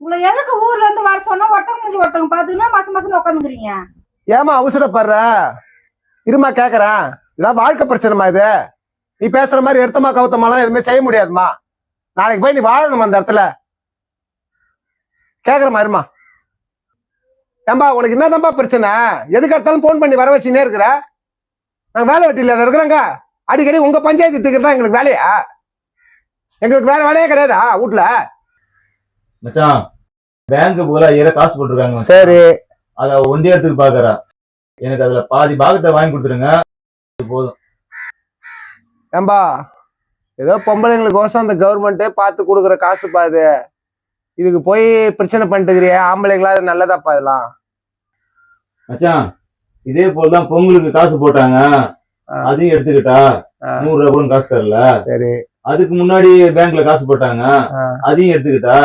உங்களை எதுக்கு ஊர்ல இருந்து வர சொன்னா ஒருத்தவங்க முடிஞ்சு ஒருத்தவங்க பாத்துக்கினா மாசம் மாசம் உட்காந்துக்கிறீங்க ஏமா அவசரப்படுற? இருமா கேக்குறேன் இதான் வாழ்க்கை பிரச்சனைமா இது. நீ பேசுற மாதிரி எடுத்தமா கவுத்தமாலாம் எதுவுமே செய்ய முடியாதுமா நாளைக்கு போய் நீ வாழணும் அந்த இடத்துல. கேக்குறமா இருமா ஏம்பா உனக்கு என்னதான்பா பிரச்சனை? எதுக்கு எடுத்தாலும் போன் பண்ணி வர வச்சுன்னே இருக்கிற? நாங்க வேலை வெட்டியில இருக்கிறோங்க. அடிக்கடி உங்க பஞ்சாயத்து தூக்கிறது தான் எங்களுக்கு வேலையா? எங்களுக்கு வேற வேலையே கிடையாதா வீட்டுல மச்சான் பேங்க் போல ஐயாயிரம் காசு போட்டிருக்காங்க. சரி. அத ஒண்டி இடத்துக்கு பாக்குறா. எனக்கு அதுல பாதி பாகத்தை வாங்கி கொடுத்துருங்க. போதும். ஏம்பா ஏதோ பொம்பளைங்களுக்கோசம் அந்த கவர்மெண்ட்டே பார்த்து கொடுக்குற காசு பாது இதுக்கு போய் பிரச்சனை பண்ணிட்டுக்கிறிய ஆம்பளைங்களா அது நல்லதாப்பா இதெல்லாம் மச்சான் இதே போலதான் பொங்கலுக்கு காசு போட்டாங்க. அதையும் எடுத்துக்கிட்டா. நூறு கூட காசு தரல. சரி. அதுக்கு முன்னாடி பேங்க்ல காசு போட்டாங்க. அதையும் எடுத்துக்கிட்டா.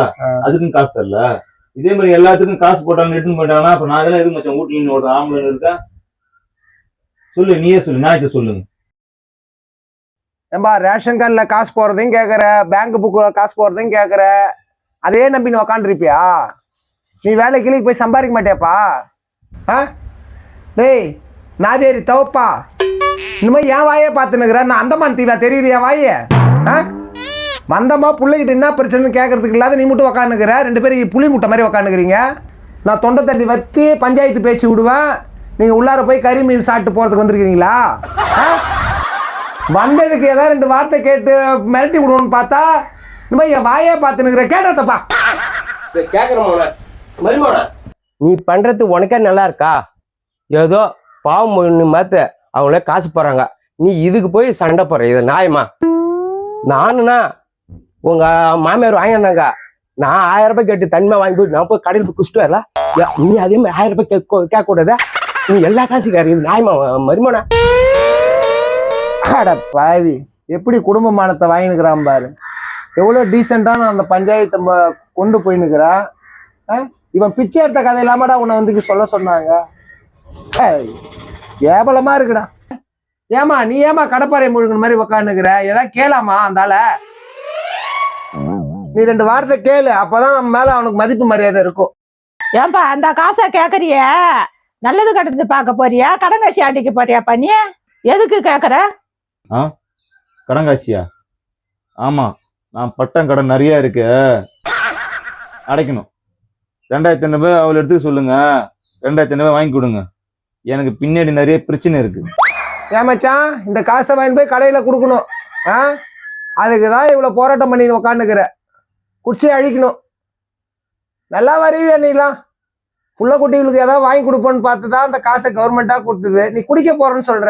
அதுக்கும் காசு தரல. இதே மாதிரி எல்லாத்துக்கும் காசு போட்டாங்க எடுத்துன்னு போயிட்டாங்கன்னா அப்ப நான் இதெல்லாம் எதுக்கு மச்சான்? வீட்டுல ஒரு ஆம்பளை இருக்கா? சொல்லு நீயே சொல்லு நான் சொல்லுங்க. ஏம்பா ரேஷன் கார்டுல காசு போறதையும் கேக்குற பேங்க் புக்கு காசு போறதையும் கேக்குற அதையே நம்பி நீ உக்காந்துருப்பியா? நீ வேலை கிளிக்கு போய் சம்பாதிக்க மாட்டியாப்பா? ஆ? டேய் நாதேரி தவப்பா. இனிமே என் வாயே பார்த்துனுக்குற நான் அந்தமான் தீவா தெரியுது என் வாயே? ஆ? வந்தமா பிள்ளைகிட்ட என்ன பிரச்சனைன்னு கேட்கறதுக்கு இல்லாத நீ மட்டும் உக்காந்துக்கிற. ரெண்டு பேரும் புளி முட்டை மாதிரி உக்காந்துக்கிறீங்க. நான் தொண்டை தண்ணி வத்தி பஞ்சாயத்து பேசி விடுவேன். நீங்கள் உள்ளார போய் கறி மீன் சாப்பிட்டு போகிறதுக்கு வந்திருக்கிறீங்களா? வந்ததுக்கு ஏதாவது ரெண்டு வார்த்தை கேட்டு மிரட்டி விடுவோன்னு பார்த்தா இந்த மாதிரி என் வாயே பார்த்துனுக்குற கேட்டதப்பா மருமான. நீ பண்றது உனக்கே நல்லா இருக்கா? ஏதோ பாவம் ஒன்று மாத்த அவங்களே காசு போறாங்க நீ இதுக்கு போய் சண்டை போடுற. இது நியாயமா? நானுனா உங்க மாமியார் வாங்கியிருந்தாங்க. நான் ஆயிரம் ரூபாய் கேட்டு தனிமா வாங்கி போய் நான் போய் கடையில் போய் குடிச்சிட்டு வரல. நீ அதே மாதிரி ஆயிரம் ரூபாய் கேட்க கேட்க கூடாதா. நீ எல்லா காசுக்கார. இது நியாயமா மருமனா அட பாவி. எப்படி குடும்ப மானத்தை வாங்கினுக்கிறான் பாரு. எவ்வளோ டீசெண்டான அந்த பஞ்சாயத்தை கொண்டு போயினுக்கிறா ஆ? இவன் பிச்சை எடுத்த கதை இல்லாமடா உன்னை வந்து சொல்ல சொன்னாங்க. கேவலமா இருக்குடா. ஏமா நீ ஏமா கடப்பாறை முழுங்கின மாதிரி உக்காந்துக்கிற? ஏதாவது கேளாமா அந்த ஆளை நீ ரெண்டு வார்த்தை கேளு அப்பதான் நம்ம மேல அவனுக்கு மதிப்பு மரியாதை இருக்கும். ஏன்பா அந்த காசை கேக்குறிய? நல்லது கட்டது பார்க்க போறியா? கடங்காசி அடிக்க போறியா பண்ணி எதுக்கு கேக்குற? கடங்காட்சியா ஆமா நான் பட்டம் கடன் நிறைய இருக்கு. அடைக்கணும். ரெண்டாயிரத்தி ஐநூறு ரூபாய் அவளை எடுத்து சொல்லுங்க. ரெண்டாயிரத்தி ஐநூறு ரூபாய் வாங்கி கொடுங்க. எனக்கு பின்னாடி நிறைய பிரச்சனை இருக்கு. ஏன் மச்சான்? இந்த காசை வாங்கி போய் கடையில கொடுக்கணும். ஆ? அதுக்கு தான் இவ்வளோ போராட்டம் பண்ணி உக்காந்துக்கிற. குடிச்சு அழிக்கணும். நல்லா வருவியா நீலாம்? புள்ள குட்டிகளுக்கு ஏதாவது வாங்கி கொடுப்போன்னு பார்த்து தான் அந்த காசை கவர்மெண்ட்டாக கொடுத்தது. நீ குடிக்க போறேன்னு சொல்ற.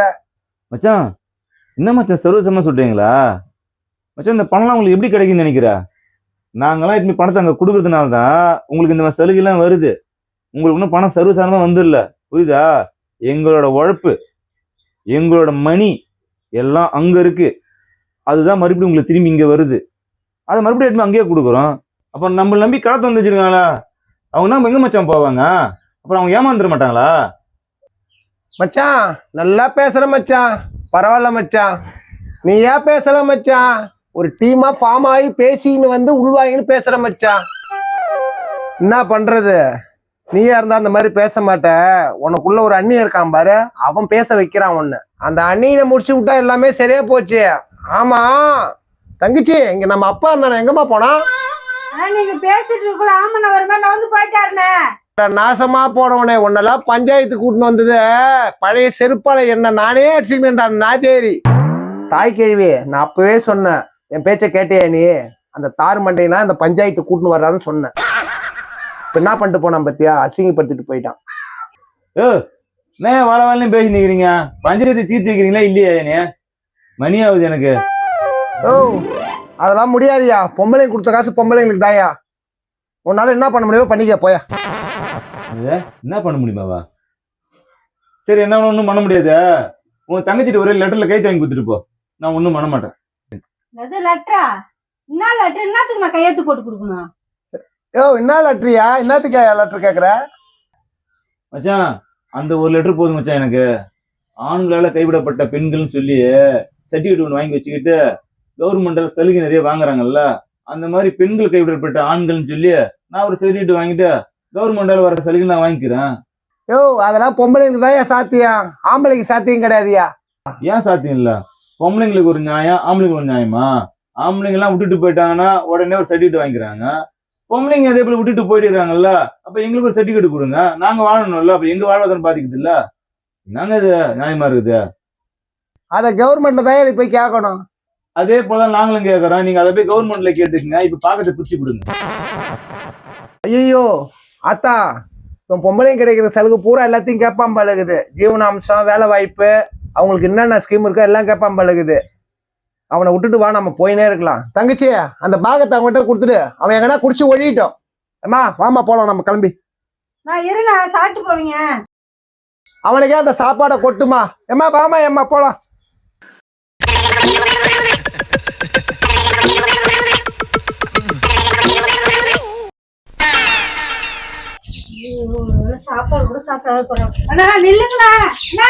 மச்சான் என்ன மச்சான் சர்வசமா சொல்றீங்களா? மச்சான் இந்த பணம்லாம் உங்களுக்கு எப்படி கிடைக்குன்னு நினைக்கிறா? நாங்கெல்லாம் இப்படி பணத்தை அங்கே கொடுக்கறதுனால தான் உங்களுக்கு இந்த மாதிரி சலுகைலாம் வருது. உங்களுக்கு இன்னும் பணம் சர்வசாரமா வந்துடல. புரியுதா? எங்களோட உழைப்பு எங்களோட மணி எல்லாம் அங்க இருக்கு. அதுதான் மறுபடியும் உங்களுக்கு திரும்பி இங்க வருது. அதை மறுபடியும் எடுத்து அங்கேயே கொடுக்குறோம். அப்போ நம்மளை நம்பி கடத்த வந்து வச்சிருக்காங்களா? அவங்க நம்ம எங்க மச்சான் போவாங்க? அப்புறம் அவங்க ஏமாந்துட மாட்டாங்களா? மச்சான் நல்லா பேசுற மச்சான். பரவாயில்ல மச்சான். நீ ஏன் பேசல மச்சான்? ஒரு டீமா ஃபார்ம் ஆகி பேசின்னு வந்து உள்வாங்கின்னு பேசுற மச்சான். என்ன பண்றது? நீயா இருந்தா அந்த மாதிரி பேச மாட்ட. உனக்குள்ள ஒரு அண்ணி இருக்கான் பாரு. அவன் பேச வைக்கிறான் உன்னை அந்த அண்ணியை முடிச்சு விட்டா எல்லாமே சரியா போச்சு. ஆமா. தங்கச்சி இங்க நம்ம அப்பா இருந்தானே எங்கம்மா போனா? ஆனா நீங்க பேசிட்டு இருக்கல. ஆமா நான் வருமா நான் வந்து போயிட்டாருண்ணே நாசமா போனவனே உன்னெல்லாம் பஞ்சாயத்து கூட்டின்னு வந்தது. பழைய செருப்பால என்ன நானே அடிச்சுக்கிட்டேன் நாதேரி. தாய் கேள்வி நான் அப்பவே சொன்னேன். என் பேச்ச கேட்டியா நீ? அந்த தார் மண்டைனா இந்த பஞ்சாயத்து கூட்டின்னு வர்றான்னு சொன்னேன். இப்ப என்ன பண்ணிட்டு போனான் பத்தியா? அசிங்கப்படுத்திட்டு போயிட்டான். என்ன வள வளன்னு பேசி நிக்கிறீங்க? பஞ்சாயத்தை தீர்த்து வைக்கிறீங்களா இல்லையா நீ மணி ஆகுது எனக்கு. ஓ அதெல்லாம் முடியாதுயா பொம்பளைங்க கொடுத்த காசு பொம்பளைங்களுக்கு தாயா உன்னால என்ன பண்ண முடியுமோ பண்ணிக்க போயா. அது என்ன பண்ண முடியுமாவா? சரி என்ன ஒன்றும் பண்ண முடியாது. உங்க தங்கச்சிட்டு ஒரே லெட்டர்ல கைத்து வாங்கி கொடுத்துட்டு போ. நான் ஒன்றும் பண்ண மாட்டேன். லெட்டரா என்ன லெட்டர் என்னத்துக்கு நான் கையெழுத்து போட்டு கொடுக்கணும்? ஓ என்ன லெட்டரியா? என்னத்துக்கு லெட்டர் கேக்குற? மச்சான் அந்த ஒரு லெட்டர் போதும் மச்சான் எனக்கு. ஆண்களால கைவிடப்பட்ட பெண்கள்னு சொல்லி சர்டிஃபிகேட் ஒன்று வாங்கி வச்சுக்கிட்டு கவர்மெண்ட்ல சலுகை நிறைய வாங்குறாங்கல்ல அந்த மாதிரி பெண்கள் கைவிடப்பட்ட ஆண்கள்னு சொல்லி நான் ஒரு சர்டிஃபிகேட் வாங்கிட்டு கவர்மெண்டால வர சலுகை நான் வாங்கிக்கிறேன். யோ அதெல்லாம் பொம்பளைங்களுக்கு தான் ஏன் சாத்தியம்? ஆம்பளைக்கு சாத்தியம் கிடையாதுயா? ஏன் சாத்தியம் இல்ல? பொம்பளைங்களுக்கு ஒரு நியாயம் ஆம்பளைங்களுக்கு ஒரு நியாயமா? ஆம்பளைங்க எல்லாம் விட்டுட்டு போயிட்டாங்கன்னா உடனே ஒரு சர்டிஃபிகேட் வாங்கிக்கிறாங்க. பொம்பளைங்க அதே போல விட்டுட்டு போயிடுறாங்கல்ல அப்ப எங்களுக்கு ஒரு சர்டிஃபிகேட் கொடுங்க. நாங்க வாழணும்ல அப்ப எங்க வாழ்வாதாரம் பாதிக்குது இல்ல? என்னங்க இது நியாயமா இருக்குது? அதை கவர்மெண்ட்ல தான் போய் கேட்கணும். அதே போல நாங்களும் கேக்குறோம். நீங்க அதை போய் கவர்மெண்ட்ல கேட்டுக்கங்க. இப்ப பாக்கத்தை பிரிச்சு கொடுங்க. ஐயோ ஆத்தா இப்போ பொம்பளைங்க கிடைக்கிற சலுகை பூரா எல்லாத்தையும் கேட்பான் பழகுது ஜீவனாம்சம் வேலை வாய்ப்பு அவங்களுக்கு என்னென்ன ஸ்கீம் இருக்கோ எல்லாம் கேட்பான் பழகுது அவனை விட்டுட்டு வா நம்ம போயினே இருக்கலாம். தங்கச்சி அந்த பாகத்தை அவன்கிட்ட கொடுத்துட்டு அவன் எங்கன்னா குடிச்சு ஒழியிட்டோம். அம்மா வாமா போலாம் நம்ம கிளம்பி. நான் இரு நான் சாப்பிட்டு போவீங்க. அவனுக்கே அந்த சாப்பாடை கொட்டுமா? ஏம்மா வாமா ஏம்மா போலாம். சாப்பாடு கூட சாப்பிடாத போறோம் அண்ணா நில்லுங்களா அண்ணா.